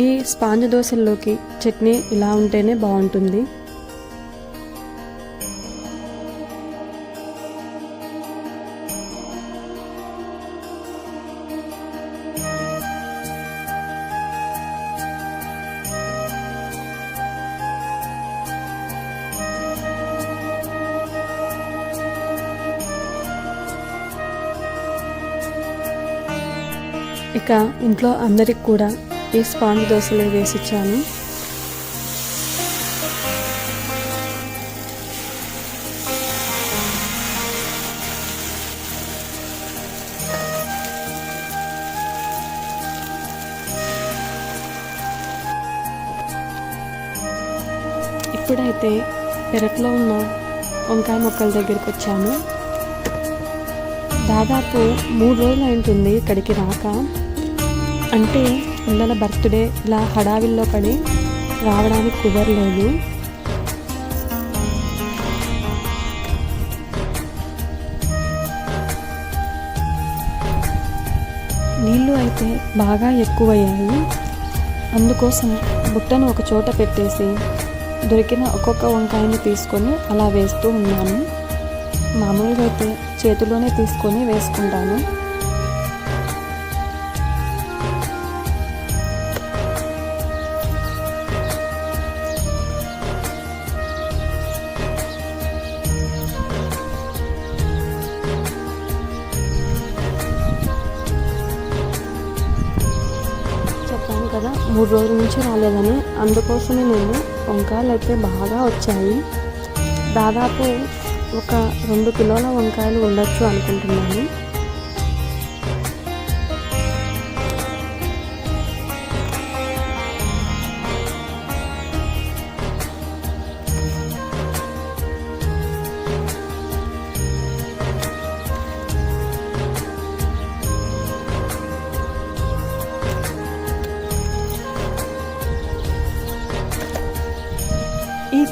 ఈ స్పాంజ్ దోశల్లోకి చట్నీ ఇలా ఉంటేనే బాగుంటుంది. ఇక ఇంట్లో అందరికి కూడా ఈ స్పాంజ్ దోశలు వేసిచ్చాను. ఇప్పుడైతే పెరట్లో ఉన్న వంకాయ మొక్కల దగ్గరికి వచ్చాము దాదాపు మూడు రోజులు అయింటుంది ఇక్కడికి రాక. అంటే పిల్లల బర్త్డే ఇలా హడావిల్లో పడి రావడానికి కుదరలేదు. నీళ్ళు అయితే బాగా ఎక్కువయ్యాయి. అందుకోసం బుట్టను ఒక చోట పెట్టేసి దొరికిన ఒక్కొక్క వంకాయని తీసుకొని అలా వేస్తూ ఉన్నాను. మామూలుగా అయితే చేతిలోనే తీసుకొని వేసుకుంటాను. మూడు రోజుల నుంచి రాలేదని అందుకోసమే నేను వంకాయలు అయితే బాగా వచ్చాయి. దాదాపు ఒక రెండు కిలోల వంకాయలు ఉండొచ్చు అనుకుంటున్నాను.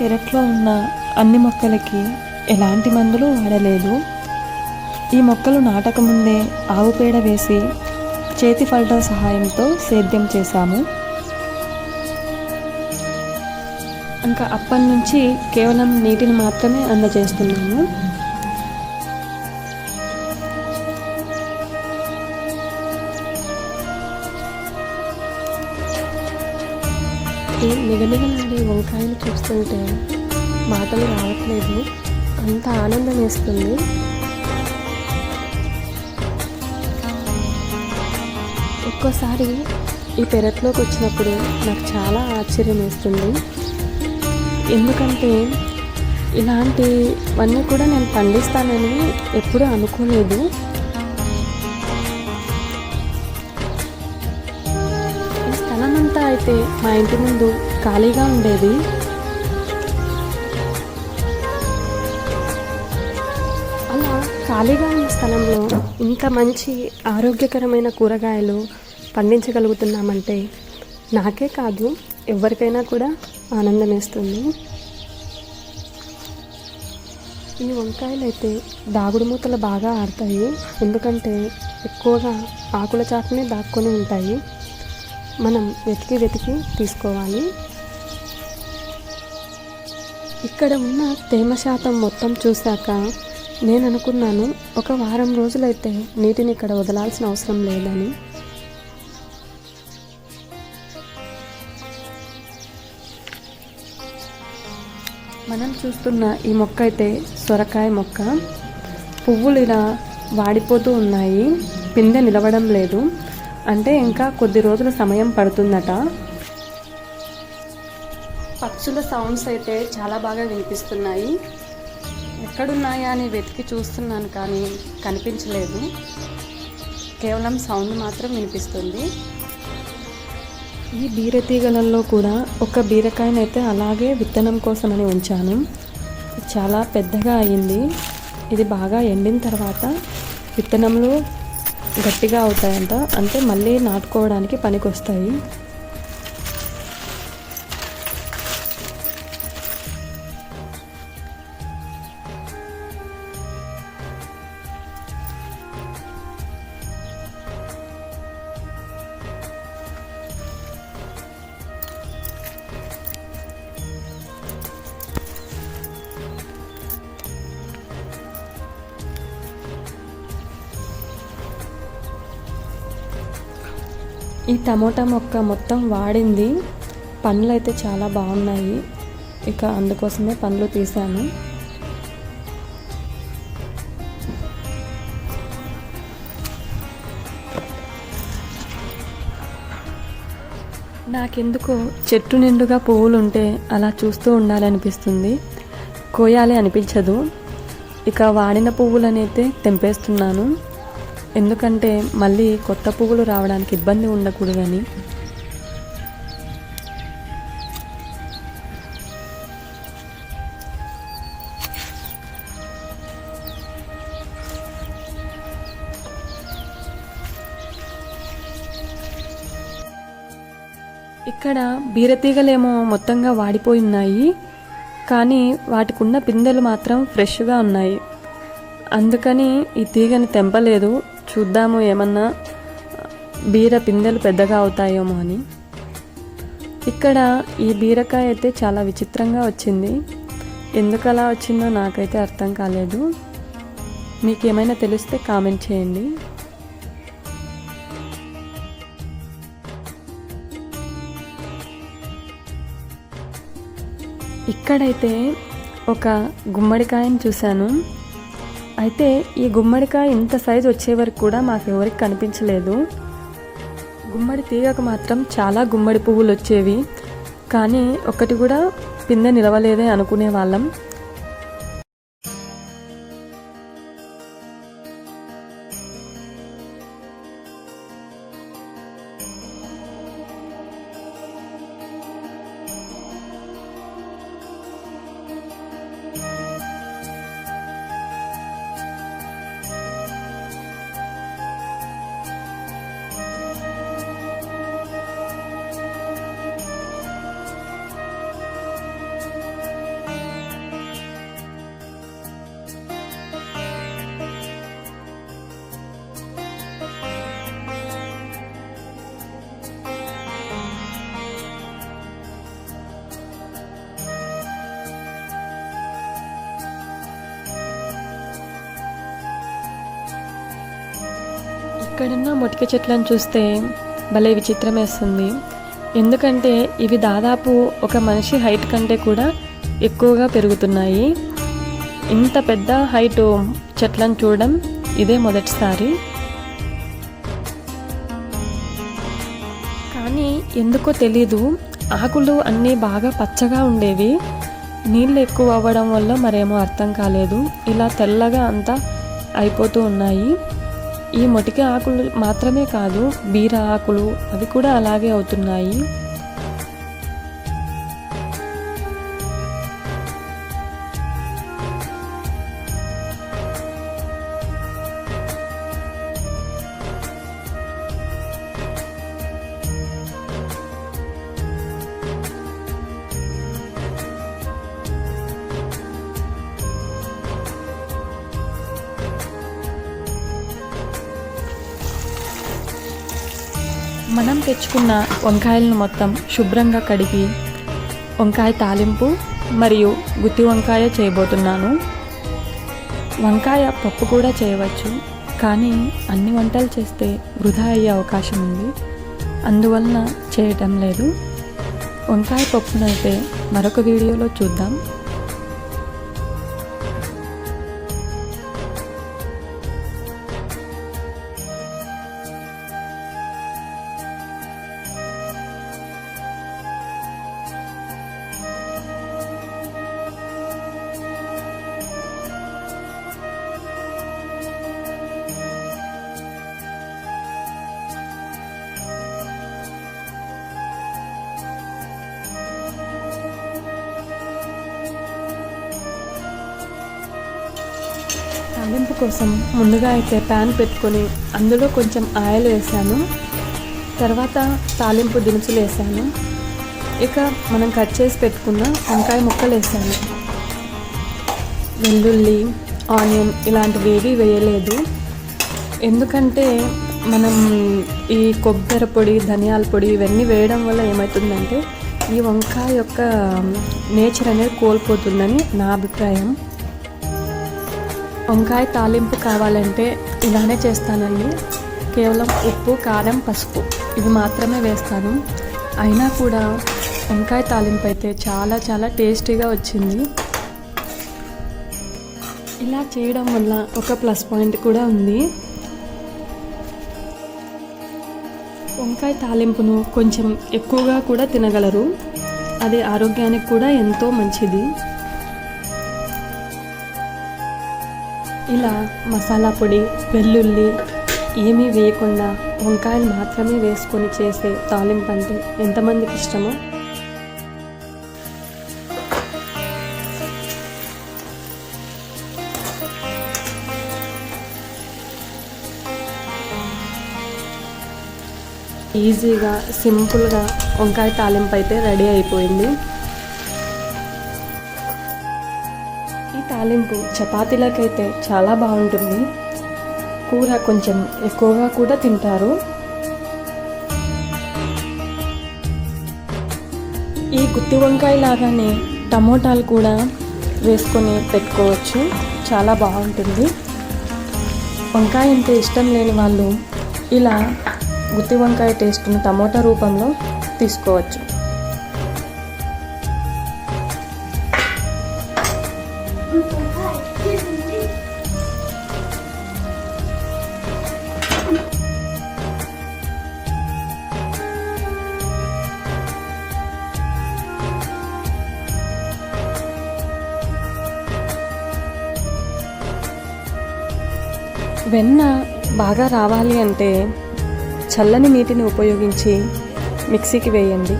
పెరట్లో ఉన్న అన్ని మొక్కలకి ఎలాంటి మందులు వాడలేదు. ఈ మొక్కలు నాటకముందే ఆవు పేడ వేసి చేతి ఫల్టా సహాయంతో సేద్యం చేశాము. ఇంకా అప్పటి నుంచి కేవలం నీటిని మాత్రమే అందజేస్తున్నాము. ఈ నిగనిగలాడే వంకాయలు చూస్తుంటే మాటలు రావట్లేదు. అంత ఆనందం వేస్తుంది. ఒక్కోసారి ఈ పెరట్లోకి వచ్చినప్పుడు నాకు చాలా ఆశ్చర్యం వేస్తుంది. ఎందుకంటే ఇలాంటివన్నీ కూడా నేను పండిస్తానని ఎప్పుడూ అనుకోలేదు. అయితే మా ఇంటి ముందు ఖాళీగా ఉండేది. అలా ఖాళీగా ఉన్న స్థలంలో ఇంత మంచి ఆరోగ్యకరమైన కూరగాయలు పండించగలుగుతున్నామంటే నాకే కాదు ఎవరికైనా కూడా ఆనందం వేస్తుంది ఈ వంకాయలు అయితే దాగుడు మూతలు బాగా ఆడతాయి ఎందుకంటే ఎక్కువగా ఆకుల చాటునే దాక్కొని ఉంటాయి. మనం వెతికి వెతికి తీసుకోవాలి. ఇక్కడ ఉన్న తేమ శాతం మొత్తం చూశాక నేను అనుకున్నాను ఒక వారం రోజులైతే నీటిని ఇక్కడ వదలాల్సిన అవసరం లేదని. మనం చూస్తున్న ఈ మొక్క అయితే సొరకాయ మొక్క. పువ్వులు ఇలా వాడిపోతూ ఉన్నాయి. పిందె నిలవడం లేదు. అంటే ఇంకా కొద్ది రోజుల సమయం పడుతుందట. పక్షుల సౌండ్స్ అయితే చాలా బాగా వినిపిస్తున్నాయి. ఎక్కడున్నాయా అని వెతికి చూస్తున్నాను కానీ కనిపించలేదు. కేవలం సౌండ్ మాత్రం వినిపిస్తుంది. ఈ బీరతీగలలో కూడా ఒక బీరకాయనైతే అలాగే విత్తనం కోసమని ఉంచాను. చాలా పెద్దగా అయింది. ఇది బాగా ఎండిన తర్వాత విత్తనములు గట్టిగా అవుతాయంట. అంటే మళ్ళీ నాటుకోవడానికి పనికొస్తాయి. ఈ టమోటా మొక్క మొత్తం వాడింది. పండ్లు అయితే చాలా బాగున్నాయి. ఇక అందుకోసమే పండ్లు తీసాను నాకెందుకో చెట్టు నిండుగా పువ్వులు ఉంటే అలా చూస్తూ ఉండాలనిపిస్తుంది. కోయాలి అనిపించదు. ఇక వాడిన పువ్వులనైతే తెంపేస్తున్నాను. ఎందుకంటే మళ్ళీ కొత్త పువ్వులు రావడానికి ఇబ్బంది ఉండకూడదని ఇక్కడ బీరతీగలేమో మొత్తంగా వాడిపోయి ఉన్నాయి కానీ వాటికున్న పిందెలు మాత్రం ఫ్రెష్గా ఉన్నాయి. అందుకని ఈ తీగని తెంపలేదు. చూద్దాము ఏమన్నా బీర పిందెలు పెద్దగా అవుతాయేమో అని. ఇక్కడ ఈ బీరకాయ అయితే చాలా విచిత్రంగా వచ్చింది. ఎందుకు అలా వచ్చిందో నాకైతే అర్థం కాలేదు. మీకు ఏమైనా తెలిస్తే కామెంట్ చేయండి. ఇక్కడైతే ఒక గుమ్మడికాయని చూశాను. అయితే ఈ గుమ్మడికాయ ఇంత సైజు వచ్చే వరకు కూడా మాకు ఎవరికి కనిపించలేదు. గుమ్మడి తీగకు మాత్రం చాలా గుమ్మడి పువ్వులు వచ్చేవి. కానీ ఒకటి కూడా పిందె నిలవలేదే అనుకునే వాళ్ళం ఎక్కడున్న మొటిక చెట్లను చూస్తే భలే విచిత్రం వేస్తుంది ఎందుకంటే ఇవి దాదాపు ఒక మనిషి హైట్ కంటే కూడా ఎక్కువగా పెరుగుతున్నాయి. ఇంత పెద్ద హైట్ చెట్లను చూడడం ఇదే మొదటిసారి. కానీ ఎందుకో తెలీదు. ఆకులు అన్నీ బాగా పచ్చగా ఉండేవి. నీళ్ళు ఎక్కువ అవ్వడం వల్ల మరేమో అర్థం కాలేదు. ఇలా తెల్లగా అంతా అయిపోతూ ఉన్నాయి. ఈ మొటిక ఆకులు మాత్రమే కాదు బీర ఆకులు అవి కూడా అలాగే అవుతున్నాయి. తెచ్చుకున్న వంకాయలను మొత్తం శుభ్రంగా కడిగి వంకాయ తాలింపు మరియు గుత్తి వంకాయ చేయబోతున్నాను. వంకాయ పప్పు కూడా చేయవచ్చు కానీ అన్ని వంటలు చేస్తే వృధా అయ్యే అవకాశం ఉంది. అందువలన చేయటం లేదు. వంకాయ పప్పునైతే మరొక వీడియోలో చూద్దాం. తాలింపు కోసం ముందుగా అయితే ప్యాన్ పెట్టుకొని అందులో కొంచెం ఆయిల్ వేసాను. తర్వాత తాలింపు దినుసులు వేసాను. ఇక మనం కట్ చేసి పెట్టుకున్న వంకాయ ముక్కలు వేసాను. వెల్లుల్లి ఆనియన్ ఇలాంటివి ఏవి వేయలేదు. ఎందుకంటే మనం ఈ కొబ్బరి పొడి ధనియాల పొడి ఇవన్నీ వేయడం వల్ల ఏమవుతుందంటే ఈ వంకాయ యొక్క నేచర్ అనేది కోల్పోతుందని నా అభిప్రాయం. వంకాయ తాలింపు కావాలంటే ఇలానే చేస్తానండి. కేవలం ఉప్పు కారం పసుపు. ఇవి మాత్రమే వేస్తాను. అయినా కూడా వంకాయ తాలింపు అయితే చాలా చాలా టేస్టీగా వచ్చింది. ఇలా చేయడం వల్ల ఒక ప్లస్ పాయింట్ కూడా ఉంది. వంకాయ తాలింపును కొంచెం ఎక్కువగా కూడా తినగలరు. అది ఆరోగ్యానికి కూడా ఎంతో మంచిది. ఇలా మసాలా పొడి వెల్లుల్లి ఏమీ వేయకుండా వంకాయలు మాత్రమే వేసుకొని చేసే తాలింపు అంటే ఎంతమందికి ఇష్టమో? ఈజీగా సింపుల్గా వంకాయ తాలింపు అయితే రెడీ అయిపోయింది. తాలింపు చపాతీలకైతే చాలా బాగుంటుంది. కూర కొంచెం ఎక్కువగా కూడా తింటారు. ఈ గుత్తి వంకాయ లాగానే టమోటాలు కూడా వేసుకొని పెట్టుకోవచ్చు. చాలా బాగుంటుంది. వంకాయ అంటే ఇష్టం లేని వాళ్ళు ఇలా గుత్తి వంకాయ టేస్ట్ను టమోటా రూపంలో తీసుకోవచ్చు. వెన్న బాగా రావాలి అంటే చల్లని నీటిని ఉపయోగించి మిక్సీకి వేయండి.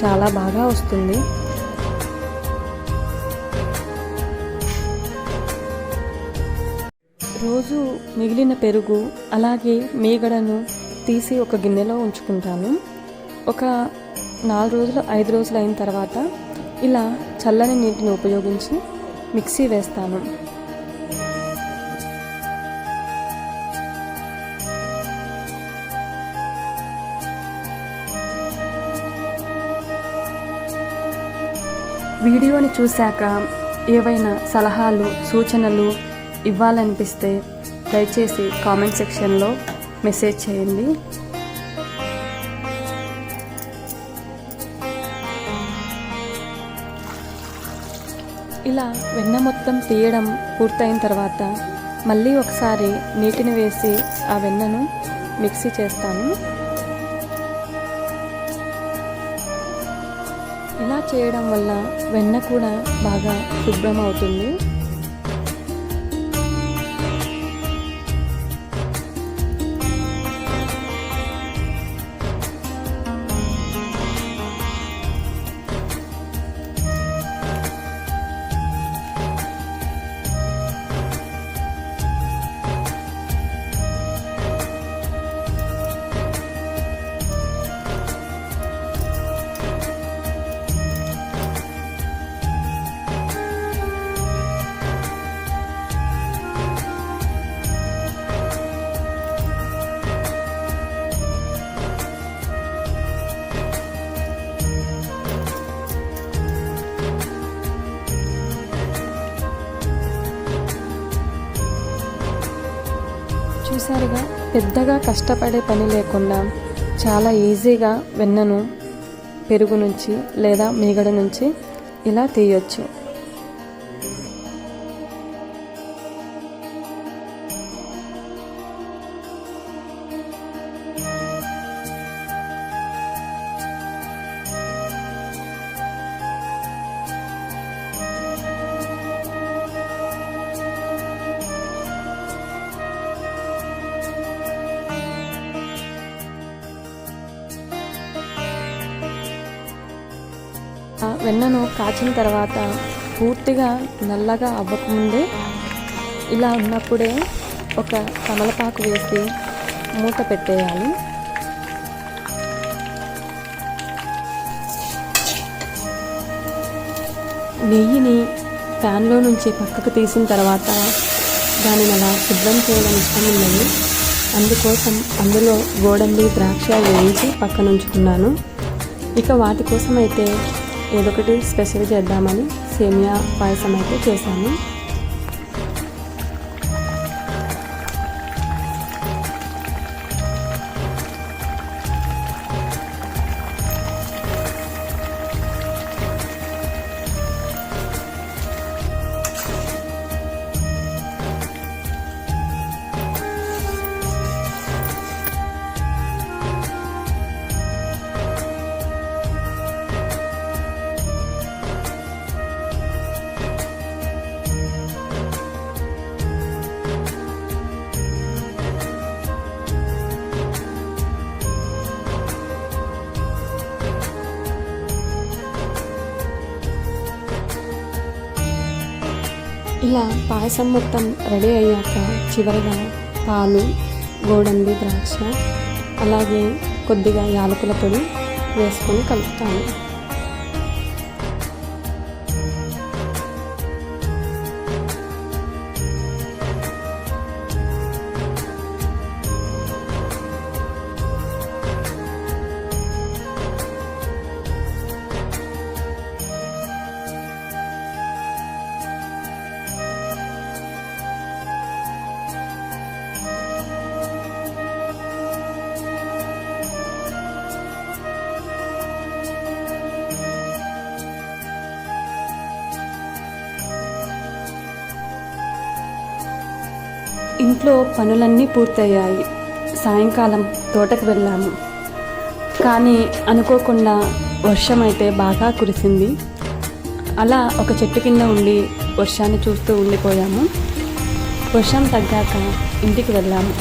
చాలా బాగా వస్తుంది. రోజు మిగిలిన పెరుగు అలాగే మీగడను తీసి ఒక గిన్నెలో ఉంచుకుంటాను. ఒక నాలుగు రోజులు ఐదు రోజులు అయిన తర్వాత ఇలా చల్లని నీటిని ఉపయోగించి మిక్సీ వేస్తాను. వీడియోని చూశాక ఏవైనా సలహాలు సూచనలు ఇవ్వాలనిపిస్తే దయచేసి కామెంట్ సెక్షన్లో మెసేజ్ చేయండి. ఇలా వెన్న మొత్తం తీయడం పూర్తయిన తర్వాత మళ్ళీ ఒకసారి నీటిని వేసి ఆ వెన్నను మిక్సీ చేస్తాను. ఇలా చేయడం వల్ల వెన్న కూడా బాగా శుభ్రం అవుతుంది పెద్దగా కష్టపడే పని లేకుండా చాలా ఈజీగా వెన్నను పెరుగు నుంచి లేదా మీగడ నుంచి ఇలా తీయొచ్చు. వెన్నను కాచిన తర్వాత పూర్తిగా నల్లగా అవ్వకముందే ఇలా ఉన్నప్పుడే ఒక కమలపాకు వేసి మూత పెట్టేయాలి. నెయ్యిని ప్యాన్లో నుంచి పక్కకు తీసిన తర్వాత దానిని అలా శుభ్రం చేయడం ఇష్టం ఉన్నది. అందుకోసం అందులో గోడంబి ద్రాక్ష వేయించి పక్కనుంచుకున్నాను. ఇక వాటి కోసమైతే అయితే ఏదొకటి స్పెషల్ చేద్దామని సేమియా పాయసం అయితే చేశాను. ఇలా పాయసం మొత్తం రెడీ అయ్యాక చివరిగా పాలు గోడంబి ద్రాక్ష అలాగే కొద్దిగా యాలకుల పొడి వేసుకొని కలుపుతాను. ఇంట్లో పనులన్నీ పూర్తయ్యాయి. సాయంకాలం తోటకు వెళ్ళాము. కానీ అనుకోకుండా వర్షం అయితే బాగా కురిసింది. అలా ఒక చెట్టు కింద ఉండి వర్షాన్ని చూస్తూ ఉండిపోయాము. వర్షం తగ్గాక ఇంటికి వెళ్ళాము.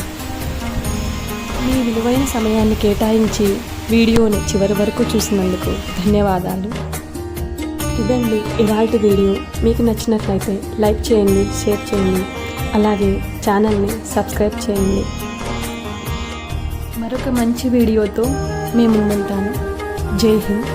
మీ విలువైన సమయాన్ని కేటాయించి వీడియోని చివరి వరకు చూసినందుకు ధన్యవాదాలు. ఇదండి ఇవాళ వీడియో. మీకు నచ్చినట్లయితే లైక్ చేయండి షేర్ చేయండి. అలాగే ఛానల్ని సబ్స్క్రైబ్ చేయండి. మరొక మంచి వీడియోతో మేము ముందుంటాను జై హింద్.